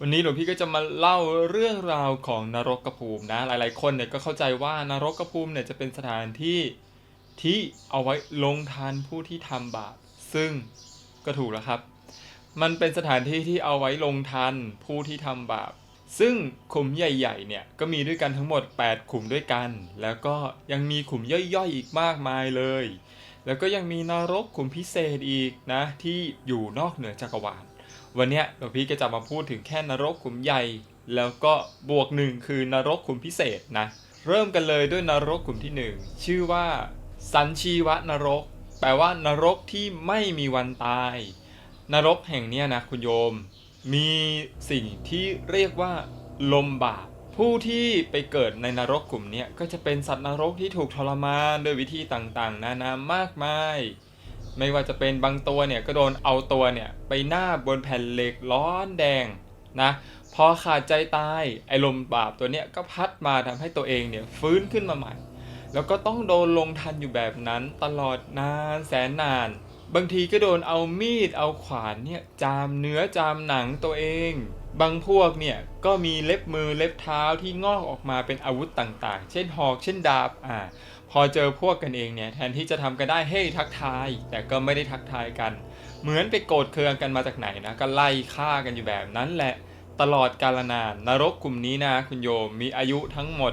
วันนี้หลวงพี่ก็จะมาเล่าเรื่องราวของนรกกระภูมินะ หลายๆ คนเนี่ยก็เข้าใจว่านรกกระภูมิเนี่ยจะเป็นสถานที่ที่เอาไว้ลงทานผู้ที่ทำบาป ซึ่งก็ถูกแล้วครับ มันเป็นสถานที่ที่เอาไว้ลงทันผู้ที่ทำบาป ซึ่งขุมใหญ่ๆ เนี่ยก็มีด้วยกันทั้งหมด 8 ขุมด้วยกัน แล้วก็ยังมีขุมย่อยๆ อีกมากมายเลย แล้วก็ยังมีนรกขุมพิเศษอีกนะที่อยู่นอกเหนือจักรวาล วันเนี้ยหลวงพี่ก็จะมาพูดถึงแค่นรกขุมใหญ่ แล้วก็บวกหนึ่งคือนรกขุมพิเศษนะ เริ่มกันเลยด้วยนรกขุมที่หนึ่งชื่อว่า สันชีวนรก แปลว่านรกที่ไม่มีวันตาย นรกแห่งเนี้ยนะคุณโยม มีสิ่งที่เรียกว่า ลมบาปผู้ที่ไปเกิดในนรกกลุ่มนี้ก็จะเป็นสัตว์นรกที่ถูกทรมานด้วยวิธีต่างๆ นานามากมาย ไม่ว่าจะเป็นบางตัวเนี่ยก็โดนเอาตัวเนี่ยไปหน้าบนแผ่นเหล็กร้อนแดงนะพอขาดใจตายไอ้ลมบาปตัวเนี้ยก็พัดมาทำให้ตัวเองเนี่ยฟื้นขึ้นมาใหม่ แล้วก็ต้องโดนลงทันอยู่แบบนั้นตลอดนานแสนนาน บางทีก็โดนเอามีดเอาขวานเนี่ยจามเนื้อจามหนังตัวเอง บางพวกเนี่ยก็มีเล็บมือเล็บเท้าที่งอกออกมาเป็นอาวุธต่างๆ เช่นหอกเช่นดาบอ่า พอเจอพวกกันเองเนี่ยแทนที่จะทำกันได้เฮ้ยทักทาย แต่ก็ไม่ได้ทักทายกัน เหมือนไปโกรธเคืองกันมาจากไหนนะก็ไล่ฆ่ากันอยู่แบบนั้นแหละตลอดกาลนานนรกกลุ่มนี้นะคุณโยมมีอายุทั้งหมด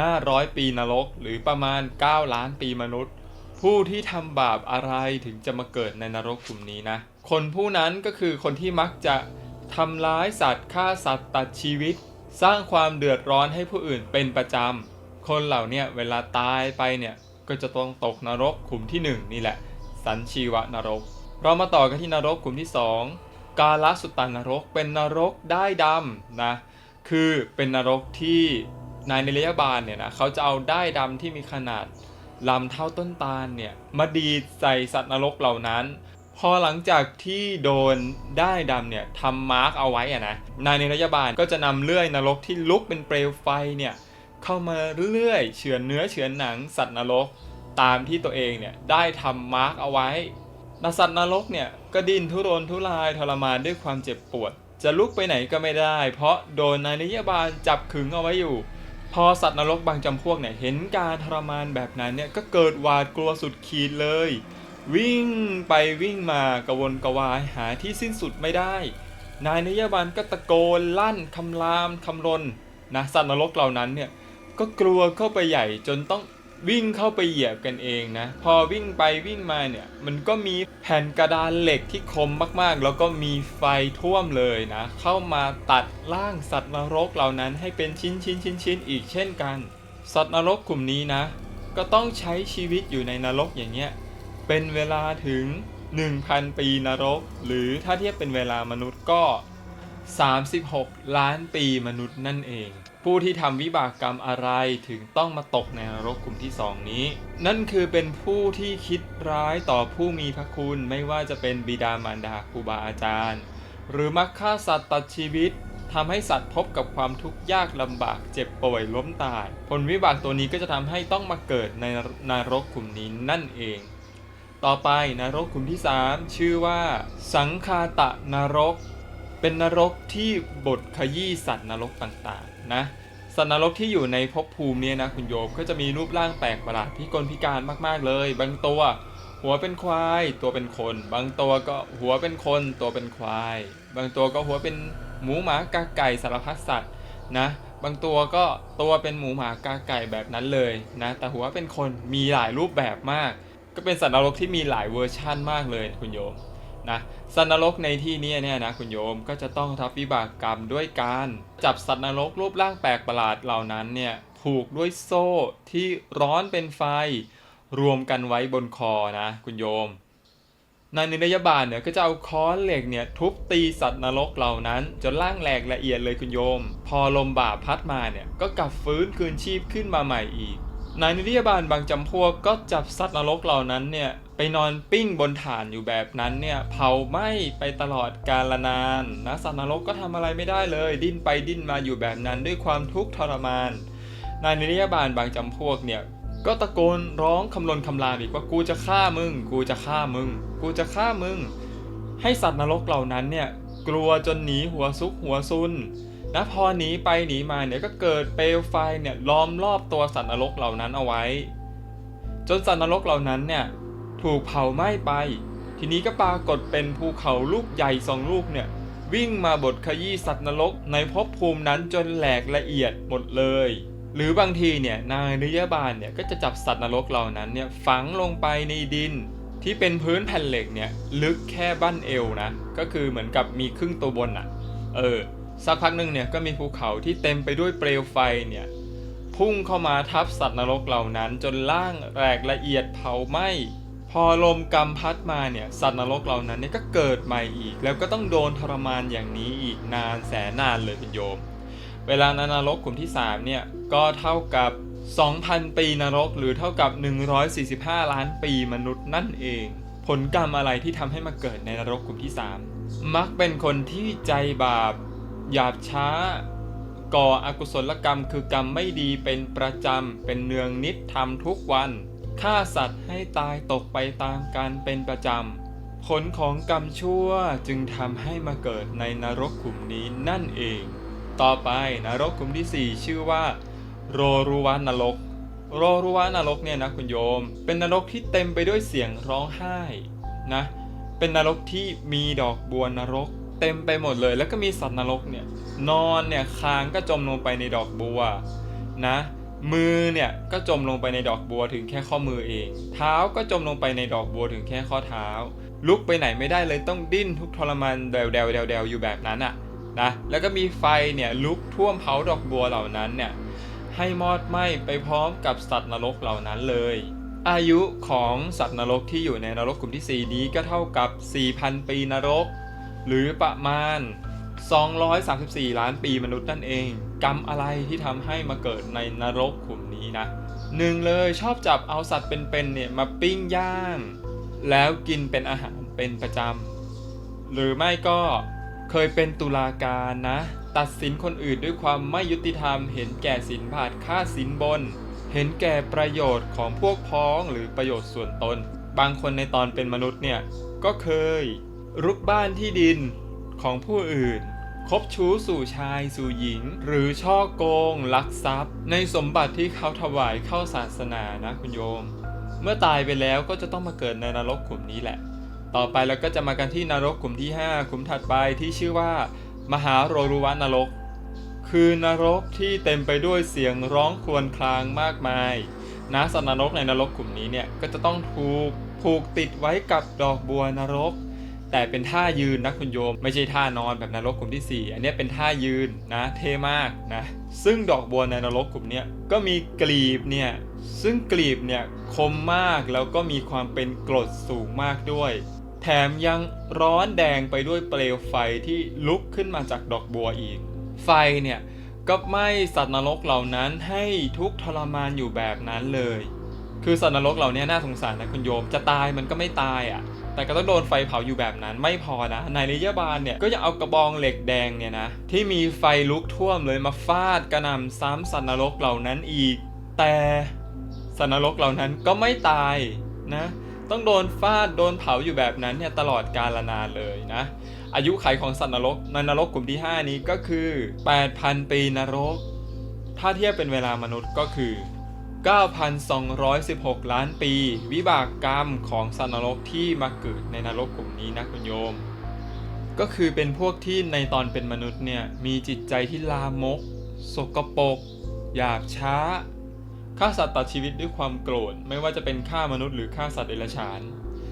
500 ปีนรก หรือประมาณ 9 ล้านปีมนุษย์ ผู้ที่ทำบาปอะไรถึงจะมาเกิดในนรกกลุ่มนี้นะ คนผู้นั้นก็คือคนที่มักจะทำร้ายสัตว์ฆ่าสัตว์ตัดชีวิต สร้างความเดือดร้อนให้ผู้อื่นเป็นประจำ คนเหล่าเนี้เวลาตายไปเนี่ยก็จะต้องตกนรกขุมที่หนึ่งนี่แหละ สันชีวนรก เรามาต่อกันที่นรกขุมที่สองกาลสุตตานรกเป็นนรกได้ดำนะคือเป็นนรกที่นายนิรยาบาลเนี่ยนะเขาจะเอาได้ดำที่มีขนาดลำเท่าต้นตาลเนี่ยมาดีดใส่สัตว์นรกเหล่านั้น พอหลังจากที่โดนได้ดำเนี่ยทำมาร์กเอาไว้อะนะนายนิรยาบาลก็จะนำเลื่อยนรกที่ลุกเป็นเปลวไฟเนี่ย เข้ามาเลื่อยเฉือนเนื้อเฉือนหนังสัตว์นรก ตามที่ตัวเองเนี่ยได้ทำมาร์กเอาไว้นสัตว์นรกเนี่ยก็ดิ้นทุรนทุรายทรมานด้วยความเจ็บปวด จะลุกไปไหนก็ไม่ได้ เพราะโดนนายนิยบาลจับขึงเอาไว้อยู่ พอสัตว์นรกบางจำพวกเนี่ยเห็นการทรมานแบบนั้นเนี่ยก็เกิดหวาดกลัวสุดขีดเลย วิ่งไปวิ่งมากระวนกระวายหาที่สิ้นสุดไม่ได้ นายนิยบาลก็ตะโกนลั่นคำรามคำรนนะสัตว์นรกเหล่านั้นเนี่ย ก็กลัวเข้าไปใหญ่จนต้องวิ่งเข้าไปเหยียบกันเองนะ พอวิ่งไปวิ่งมาเนี่ยมันก็มีแผ่นกระดานเหล็กที่คมมากๆ แล้วก็มีไฟท่วมเลยนะ เข้ามาตัดร่างสัตว์นรกเหล่านั้นให้เป็นชิ้นชิ้นชิ้นชิ้นอีกเช่นกัน สัตว์นรกกลุ่มนี้นะ ก็ต้องใช้ชีวิตอยู่ในนรกอย่างเงี้ยเป็นเวลาถึง 1,000 ปีนรก หรือถ้าเทียบเป็นเวลามนุษย์ก็ 36 ล้านปีมนุษย์นั่นเอง ผู้ที่ทำวิบากกรรมอะไรถึงต้องมาตกในนรกกลุ่มที่สองนี้ นั่นคือเป็นผู้ที่คิดร้ายต่อผู้มีพระคุณไม่ว่าจะเป็นบิดามารดาครูบาอาจารย์ หรือมักฆ่าสัตว์ตัดชีวิตทำให้สัตว์พบกับความทุกข์ยากลำบากเจ็บป่วยล้มตาย ผลวิบากตัวนี้ก็จะทำให้ต้องมาเกิดในนรกกลุ่มนี้นั่นเอง ต่อไปนรกกลุ่มที่ 3 ชื่อว่า สังคาตะนรก เป็นนรกที่บทขยี้สัตว์นรกต่าง นะสัตว์นรกที่อยู่ในภพภูมิเนี่ยนะคุณโยมก็จะมีรูปร่างแปลกประหลาดพิกลพิการมาก ๆ เลย บางตัว หัวเป็นควาย ตัวเป็นคน บางตัวก็หัวเป็นคน ตัวเป็นควาย บางตัวก็หัวเป็นหมูหมากาไก่สารพัดสัตว์นะบางตัวก็ตัวเป็นหมูหมากาไก่แบบนั้นเลยนะแต่หัวเป็นคนมีหลายรูปแบบมาก ก็เป็นสัตว์นรกที่มีหลายเวอร์ชั่นมากเลยคุณโยม นะสัตว์นรกในที่นี้เนี่ยนะคุณโยมก็จะต้องรับวิบากกรรมด้วยการจับสัตว์นรกรูปร่างแปลกประหลาดเหล่านั้นเนี่ยผูกด้วยโซ่ที่ร้อนเป็นไฟ รวมกันไว้บนคอนะคุณโยมนายนิรยาบาลเนี่ยก็จะเอาค้อนเหล็กเนี่ยทุบตีสัตว์นรกเหล่านั้น จนร่างแหลกละเอียดเลยคุณโยม พอลมบาพัดมาเนี่ยก็กลับฟื้นคืนชีพขึ้นมาใหม่อีก นายนิรยบาลบางจำพวกก็จับสัตว์นรกเหล่านั้นเนี่ยไปนอนปิ้งบนฐานอยู่แบบนั้นเนี่ยเผาไหม้ไปตลอดกาลนานนะสัตว์นรกก็ทำอะไรไม่ได้เลย ดิ้นไปดิ้นมาอยู่แบบนั้นด้วยความทุกข์ทรมานนายนิรยบาลบางจำพวกเนี่ยก็ตะโกนร้องคำรนคำรามอีกว่ากูจะฆ่ามึง กูจะฆ่ามึง กูจะฆ่ามึง ให้สัตว์นรกเหล่านั้นเนี่ยกลัวจนหนีหัวซุกหัวซุน นะพอหนีไปหนีมาเนี่ยก็เกิดเปลวไฟเนี่ยล้อมรอบตัวสัตว์นรกเหล่านั้นเอาไว้ จนสัตว์นรกเหล่านั้นเนี่ยถูกเผาไหม้ไป ทีนี้ก็ปรากฏเป็นภูเขาลูกใหญ่สองลูกเนี่ยวิ่งมาบดขยี้สัตว์นรกในภพภูมินั้นจนแหลกละเอียดหมดเลย หรือบางทีเนี่ยนายนิยบาลเนี่ยก็จะจับสัตว์นรกเหล่านั้นเนี่ยฝังลงไปในดิน ที่เป็นพื้นแผ่นเหล็กเนี่ยลึกแค่บั้นเอวนะก็คือเหมือนกับมีครึ่งตัวบนอะ่ะ เออ สักพักหนึ่งเนี่ยก็มีภูเขาที่เต็มไปด้วยเปลวไฟเนี่ยพุ่งเข้ามาทับสัตว์นรกเหล่านั้น จนล่างแหลกละเอียดเผาไหม้พอลมกำพัดมาเนี่ยสัตว์นรกเหล่านั้นเนี่ยก็เกิดใหม่อีก แล้วก็ต้องโดนทรมานอย่างนี้อีกนานแสนนานเลยคุณโยม เวลานนรกกลุ่มที่3เนี่ยก็เท่ากับ 2,000 ปีนรกหรือเท่ากับ 145 ล้านปีมนุษย์นั่นเอง ผลกรรมอะไรที่ทำให้มาเกิดในนรกกลุ่มที่ 3 มักเป็นคนที่ใจบาป หยาบช้า ก่ออกุศลกรรมคือกรรมไม่ดีเป็นประจำ เป็นเนืองนิดทำทุกวันฆ่าสัตว์ให้ตายตกไปตามการเป็นประจำ ผลของกรรมชั่วจึงทำให้มาเกิดในนรกขุมนี้นั่นเอง ต่อไปนรกขุมที่ 4 ชื่อว่า โรรุวานรก โรรุวานรกเนี่ยนะคุณโยม เป็นนรกที่เต็มไปด้วยเสียงร้องไห้นะ เป็นนรกที่มีดอกบัวนรก เต็มไปหมดเลย แล้วก็มีสัตว์นรกเนี่ยนอนเนี่ยคางก็จมลงไปในดอกบัวนะมือเนี่ยก็จมลงไปในดอกบัวถึงแค่ข้อมือเอง เท้าก็จมลงไปในดอกบัวถึงแค่ข้อเท้า ลุกไปไหนไม่ได้เลยต้องดิ้นทุกทรมานเดวเดวเดวเดวอยู่แบบนั้นอะนะแล้วก็มีไฟเนี่ยลุกท่วมเผาดอกบัวเหล่านั้นเนี่ยให้มอดไหม้ไปพร้อมกับสัตว์นรกเหล่านั้นเลย อายุของสัตว์นรกที่อยู่ในนรกกลุ่มที่ 4 นี้ก็เท่ากับ 4,000 ปีนรก หรือประมาณ 234 ล้านปีมนุษย์นั่นเอง กรรมอะไรที่ทำให้มาเกิดในนรกกลุ่มนี้นะหนึ่งเลยชอบจับเอาสัตว์เป็นๆเนี่ยมาปิ้งย่าง แล้วกินเป็นอาหารเป็นประจำ หรือไม่ก็เคยเป็นตุลาการนะ ตัดสินคนอื่นด้วยความไม่ยุติธรรม เห็นแก่สินบาทค่าสินบน เห็นแก่ประโยชน์ของพวกพ้องหรือประโยชน์ส่วนตน บางคนในตอนเป็นมนุษย์เนี่ยก็เคย รุกบ้านที่ดินของผู้อื่น คบชู้สู่ชายสู่หญิง หรือช่อโกง ลักทรัพย์ ในสมบัติที่เขาถวายเข้าศาสนานะคุณโยม เมื่อตายไปแล้วก็จะต้องมาเกิดในนรกขุมนี้แหละ ต่อไปเราก็จะมากันที่นรกกลุ่มที่5กลุ่มถัดไปที่ชื่อว่า มหาโรรุวานรก คือนรกที่เต็มไปด้วยเสียงร้องครวญครางมากมายนะสัตว์นรกในนรกกลุ่มนี้เนี่ยก็จะต้องถูกผูกติดไว้กับดอกบัวนรก แต่เป็นท่ายืนนะคุณโยม ไม่ใช่ท่านอนแบบนรกกลุ่มที่ 4 อันนี้เป็นท่ายืนนะเท่มากนะซึ่งดอกบัวในนรกกลุ่มนี้ก็มีกลีบเนี่ยซึ่งกลีบเนี่ยคมมากแล้วก็มีความเป็นกรดสูงมากด้วย แถมยังร้อนแดงไปด้วยเปลวไฟที่ลุกขึ้นมาจากดอกบัวอีก ไฟเนี่ยก็ไหม้สัตว์นรกเหล่านั้นให้ทุกทรมานอยู่แบบนั้นเลย คือสัตว์นรกเหล่านี้น่าสงสารนะคุณโยมจะตายมันก็ไม่ตายอะ่ะ แต่ก็ต้องโดนไฟเผาอยู่แบบนั้นไม่พอนะนายนิยบาลเนี่ยก็ยังเอากระบองเหล็กแดงเนี่ยนะที่มีไฟลุกท่วมเลยมาฟาดกระหน่ำซ้ำสัตว์นรกเหล่านั้นอีก แต่สัตว์นรกเหล่านั้นก็ไม่ตายนะต้องโดนฟาดโดนเผาอยู่แบบนั้นเนี่ยตลอดกาลนานเลยนะอายุขัยของสัตว์นรกในนรกกลุ่มที่ 5 นี้ก็คือ 8,000 ปีนรก ถ้าเทียบเป็นเวลามนุษย์ก็คือ 9,216 ล้านปี วิบากกรรมของสัตว์นรกที่มาเกิดในนรกกลุ่มนี้นะคุณโยม ก็คือเป็นพวกที่ในตอนเป็นมนุษย์เนี่ยมีจิตใจที่ลามก สกปรกหยาบช้าฆ่าสัตว์ตัดชีวิตด้วยความโกรธ ไม่ว่าจะเป็นฆ่ามนุษย์หรือฆ่าสัตว์เดรัจฉาน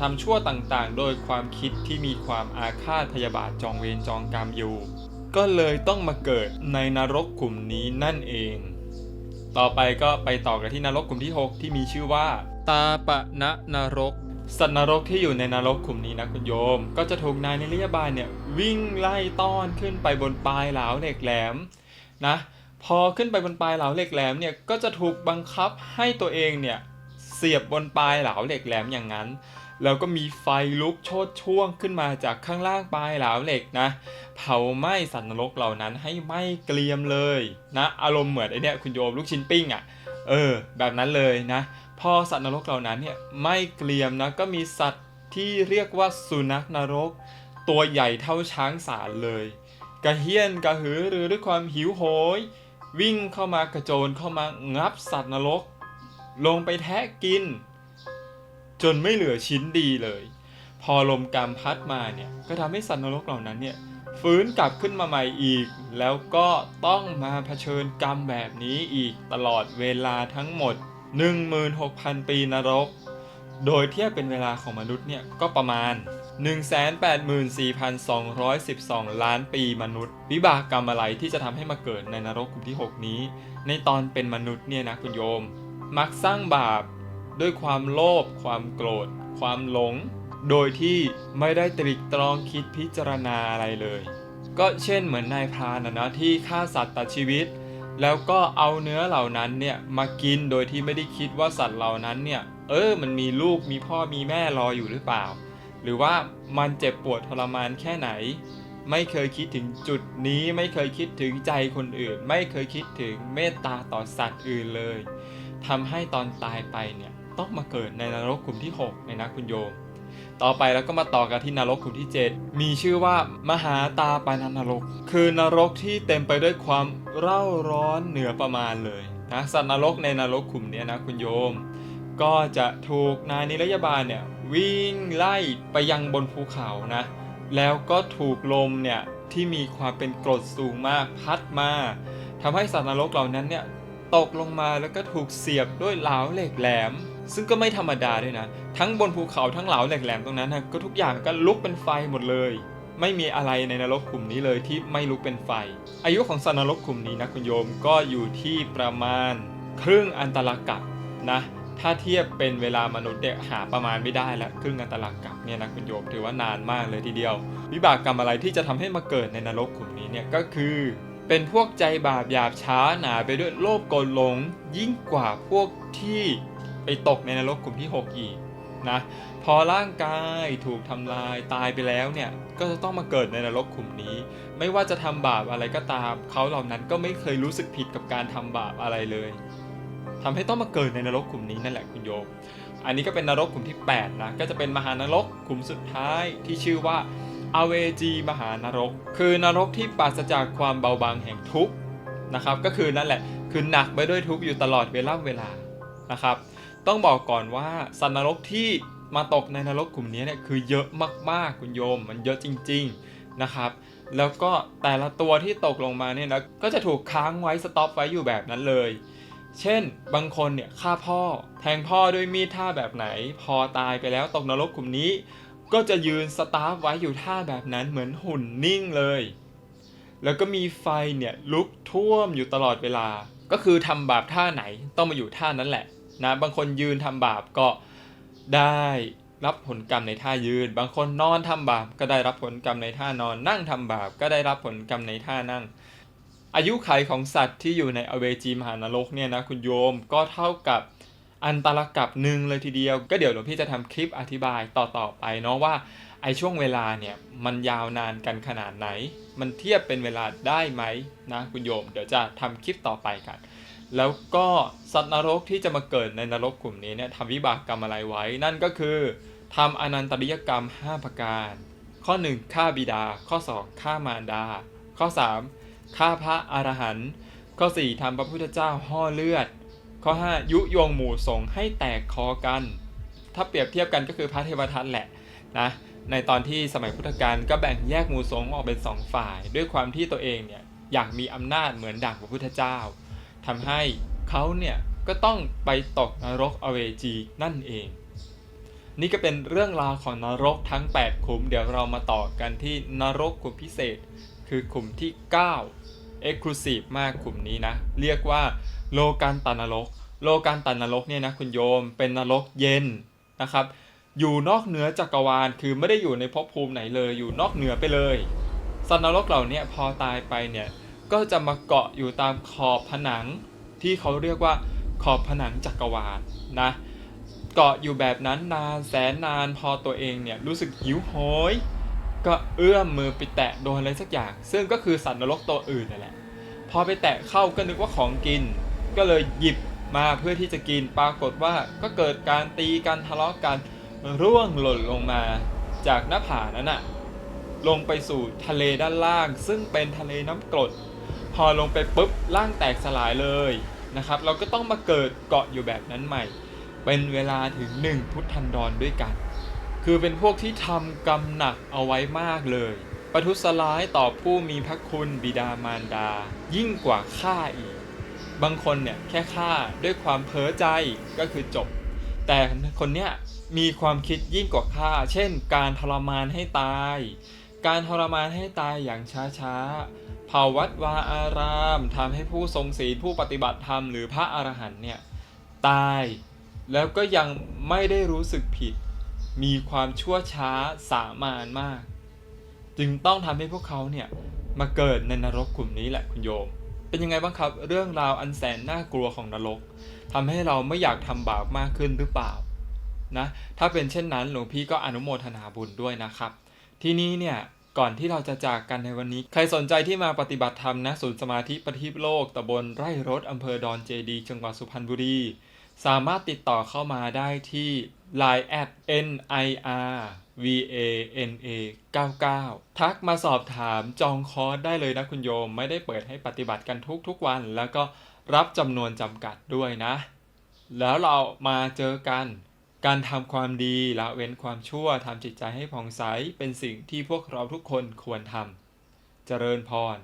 ทำชั่วต่างๆ โดยความคิดที่มีความอาฆาตพยาบาทจองเวรจองกรรมอยู่ ก็เลยต้องมาเกิดในนรกกลุ่มนี้นั่นเอง ต่อไปก็ไปต่อกันที่นรกกลุ่มที่ 6 ที่มีชื่อว่า ตาปะนะนรก สัตว์นรกที่อยู่ในนรกกลุ่มนี้นะคุณโยม ก็จะถูกนายนิรยาบาลเนี่ยวิ่งไล่ต้อนขึ้นไปบนปลายเหลาเหล็กแหลมนะพอขึ้นไปบนปลายเหลาเหล็กแหลมเนี่ยก็จะถูกบังคับให้ตัวเองเนี่ยเสียบบนปลายเหลาเหล็กแหลมอย่างนั้น แล้วก็มีไฟลุกโชดช่วงขึ้นมาจากข้างล่างปลายเหลาเหล็กนะ เผาไหม้สัตว์นรกเหล่านั้นให้ไหม้เกรียมเลยนะอารมณ์เหมือนไอเนี่ยคุณโยมลูกชิ้นปิ้งอะ่ะเออแบบนั้นเลยนะ พอสัตว์นรกเหล่านั้นเนี่ยไหม้เกรียมนะก็มีสัตว์ที่เรียกว่าสุนัขนรก ตัวใหญ่เท่าช้างสารเลยกระเฮี้ยนกระหือรือด้วยความหิวโหย วิ่งเข้ามากระโจนเข้ามางับสัตว์นรก ลงไปแทะกิน จนไม่เหลือชิ้นดีเลย พอลมกำพัดมาเนี่ยก็ทำให้สัตว์นรกเหล่านั้นเนี่ยฟื้นกลับขึ้นมาใหม่อีก แล้วก็ต้องมาเผชิญกรรมแบบนี้อีกตลอดเวลาทั้งหมด 16,000 ปีนรก โดยเทียบเป็นเวลาของมนุษย์เนี่ยก็ประมาณ 184,212 ล้านปีมนุษย์ วิบากกรรมอะไรที่จะทำให้มาเกิดในนรกกลุ่มที่ 6 นี้ ในตอนเป็นมนุษย์เนี่ยนะคุณโยม มักสร้างบาป ด้วยความโลภความโกรธ ความหลง โดยที่ไม่ได้ตริตรองคิดพิจารณาอะไรเลย ก็เช่นเหมือนนายพรานนะนะที่ฆ่าสัตว์ตัดชีวิต แล้วก็เอาเนื้อเหล่านั้นเนี่ยมากินโดยที่ไม่ได้คิดว่าสัตว์เหล่านั้นเนี่ยเออมันมีลูกมีพ่อมีแม่รออยู่หรือเปล่า หรือว่ามันเจ็บปวดทรมานแค่ไหน ไม่เคยคิดถึงจุดนี้ไม่เคยคิดถึงใจคนอื่น ไม่เคยคิดถึงเมตตาต่อสัตว์อื่นเลยทำให้ตอนตายไปเนี่ย ต้องมาเกิดในนรกกลุ่มที่ 6 ในนะคุณโยม ต่อไปแล้วก็มาต่อกันที่นรกกลุ่มที่ 7 มีชื่อว่ามหาตาปานนรก คือนรกที่เต็มไปด้วยความเร่าร้อนเหนือประมาณเลยนะสัตว์นรกในนรกกลุ่มนี้นะคุณโยม ก็จะถูกนายนิรยาบาลเนี่ยวิ่งไล่ไปยังบนภูเขานะ แล้วก็ถูกลมเนี่ยที่มีความเป็นกรดสูงมากพัดมาทำให้สัตว์นรกเหล่านั้นเนี่ยตกลงมาแล้วก็ถูกเสียบด้วยเหลาเหล็กแหลม ซึ่งก็ไม่ธรรมดาด้วยนะ ทั้งบนภูเขาทั้งเหลาแหลมๆตรงนั้นนะก็ทุกอย่างก็ลุกเป็นไฟหมดเลย ไม่มีอะไรในนรกกลุ่มนี้เลยที่ไม่ลุกเป็นไฟ อายุของสัตว์นรกกลุ่มนี้นะคุณโยมก็อยู่ที่ประมาณครึ่งอันตรกับนะถ้าเทียบเป็นเวลามนุษย์เนี่ยหาประมาณไม่ได้แล้วครึ่งอันตรกับเนี่ยนะคุณโยมถือว่านานมากเลยทีเดียว วิบากกรรมอะไรที่จะทำให้มาเกิดในนรกกลุ่มนี้เนี่ยก็คือ เป็นพวกใจบาปหยาบช้าหนาไปด้วยโลภโกรธหลง ยิ่งกว่าพวกที่ ไปตกในนรกกลุ่มที่ 6 อีกนะพอร่างกายถูกทำลายตายไปแล้วเนี่ยก็จะต้องมาเกิดในนรกกลุ่มนี้ ไม่ว่าจะทำบาปอะไรก็ตาม เขาเหล่านั้นก็ไม่เคยรู้สึกผิดกับการทำบาปอะไรเลยทำให้ต้องมาเกิดในนรกกลุ่มนี้นั่นแหละคุณโยม อันนี้ก็เป็นนรกกลุ่มที่8นะก็จะเป็นมหานรกกลุ่มสุดท้ายที่ชื่อว่าอเวจีมหานรก คือนรกที่ปราศจากความเบาบางแห่งทุกข์นะครับ ก็คือนั่นแหละคือหนักไปด้วยทุกข์อยู่ตลอดเวลาเวลานะครับ ต้องบอกก่อนว่าสัตว์นรกที่มาตกในนรกกลุ่มนี้เนี่ยคือเยอะมากๆคุณโยม มันเยอะจริง ๆนะครับ แล้วก็แต่ละตัวที่ตกลงมาเนี่ยนะก็จะถูกค้างไว้สต็อปไว้อยู่แบบนั้นเลย เช่น บางคนเนี่ยฆ่าพ่อ แทงพ่อด้วยมีดท่าแบบไหน พอตายไปแล้วตกนรกกลุ่มนี้ ก็จะยืนสตาร์ฟไว้อยู่ท่าแบบนั้นเหมือนหุ่นนิ่งเลย แล้วก็มีไฟเนี่ยลุกท่วมอยู่ตลอดเวลา ก็คือทำบาปท่าไหนต้องมาอยู่ท่านั้นแหละ นะบางคนยืนทำบาปก็ได้รับผลกรรมในท่ายืน บางคนนอนทำบาปก็ได้รับผลกรรมในท่านอน นั่งทำบาปก็ได้รับผลกรรมในท่านั่ง อายุไขของสัตว์ที่อยู่ในอเวจีมหานรกเนี่ยนะคุณโยมก็เท่ากับอันตรกับหนึ่งเลยทีเดียว ก็เดี๋ยวหลวงพี่จะทำคลิปอธิบายต่อๆไปเนาะว่าไอช่วงเวลาเนี่ยมันยาวนานกันขนาดไหน มันเทียบเป็นเวลาได้ไหมนะคุณโยม เดี๋ยวจะทำคลิปต่อไปกัน แล้วก็สัตว์นรกที่จะมาเกิดในนรกกลุ่มนี้เนี่ยทำวิบากกรรมอะไรไว้ นั่นก็คือทำอนันตริยกรรม 5 ประการ ข้อ 1 ฆ่าบิดา ข้อ 2 ฆ่ามารดา ข้อ 3 ฆ่าพระอรหันต์ข้อ 4ทำพระพุทธเจ้าห่อเลือด ข้อ 5 ยุยงหมู่สงให้แตกคอกัน ถ้าเปรียบเทียบกันก็คือพระเทวทัตแหละนะในตอนที่สมัยพุทธกาลก็แบ่งแยกหมู่สงออกเป็นสองฝ่าย ด้วยความที่ตัวเองเนี่ยอยากมีอำนาจเหมือนดั่งพระพุทธเจ้า ทำให้เขาเนี่ยก็ต้องไปตกนรกอเวจีนั่นเอง นี่ก็เป็นเรื่องราวของนรกทั้ง 8 ขุม เดี๋ยวเรามาต่อกันที่นรกขุมพิเศษ คือขุมที่ 9 Exclusive มากขุมนี้นะ เรียกว่าโลกันตานรก โลกันตานรกเนี่ยนะคุณโยมเป็นนรกเย็นนะครับ อยู่นอกเหนือจักรวาลคือไม่ได้อยู่ในภพภูมิไหนเลย อยู่นอกเหนือไปเลยสัตว์นรกเหล่านี้พอตายไปเนี่ย ก็จะมาเกาะอยู่ตามขอบผนังที่เขาเรียกว่าขอบผนังจักรวาลนะ เกาะอยู่แบบนั้นนานแสนนานพอตัวเองเนี่ยรู้สึกหิวโหย ก็เอื้อมมือไปแตะโดนอะไรสักอย่าง ซึ่งก็คือสัตว์นรกตัวอื่นนั่นแหละ พอไปแตะเข้าก็นึกว่าของกิน ก็เลยหยิบมาเพื่อที่จะกินปรากฏว่าก็เกิดการตีกันทะเลาะกันร่วงหล่นลงมาจากหน้าผานั้นน่ะลงไปสู่ทะเลด้านล่าง ซึ่งเป็นทะเลน้ำกรด พอลงไปปุ๊บร่างแตกสลายเลยนะครับ เราก็ต้องมาเกิดเกาะอยู่แบบนั้นใหม่ เป็นเวลาถึง 1 พุทธันดรด้วยกัน คือเป็นพวกที่ทำกรรมหนักเอาไว้มากเลยประทุษร้ายต่อผู้มีพระคุณบิดามารดา ยิ่งกว่าฆ่าอีก บางคนเนี่ยแค่ฆ่าด้วยความเพ้อใจก็คือจบ แต่คนเนี้ยมีความคิดยิ่งกว่าฆ่า เช่น การทรมานให้ตาย การทรมานให้ตายอย่างช้าๆ เผาวัดวาอารามทำให้ผู้ทรงศีลผู้ปฏิบัติธรรมหรือพระอรหันต์เนี่ยตายแล้วก็ยังไม่ได้รู้สึกผิด มีความชั่วช้าสามานมาก จึงต้องทำให้พวกเขาเนี่ยมาเกิดในนรกกลุ่มนี้แหละคุณโยม เป็นยังไงบ้างครับ เรื่องราวอันแสนน่ากลัวของนรกทำให้เราไม่อยากทำบาปมากขึ้นหรือเปล่านะถ้าเป็นเช่นนั้นหลวงพี่ก็อนุโมทนาบุญด้วยนะครับ ทีนี้เนี่ย ก่อนที่เราจะจากกันในวันนี้ ใครสนใจที่มาปฏิบัติธรรมนะศูนย์สมาธิปฏิบโลกตำบลไร่รถอำเภอดอนเจดีจังหวัดสุพรรณบุรี สามารถติดต่อเข้ามาได้ที่ line at nir vana 99ทักมาสอบถามจองคอร์สได้เลยนะคุณโยม ไม่ได้เปิดให้ปฏิบัติกันทุกๆวัน แล้วก็รับจำนวนจำกัดด้วยนะ แล้วเรามาเจอกัน การทำความดีละเว้นความชั่วทำจิตใจให้ผ่องใสเป็นสิ่งที่พวกเราทุกคนควรทำเจริญพร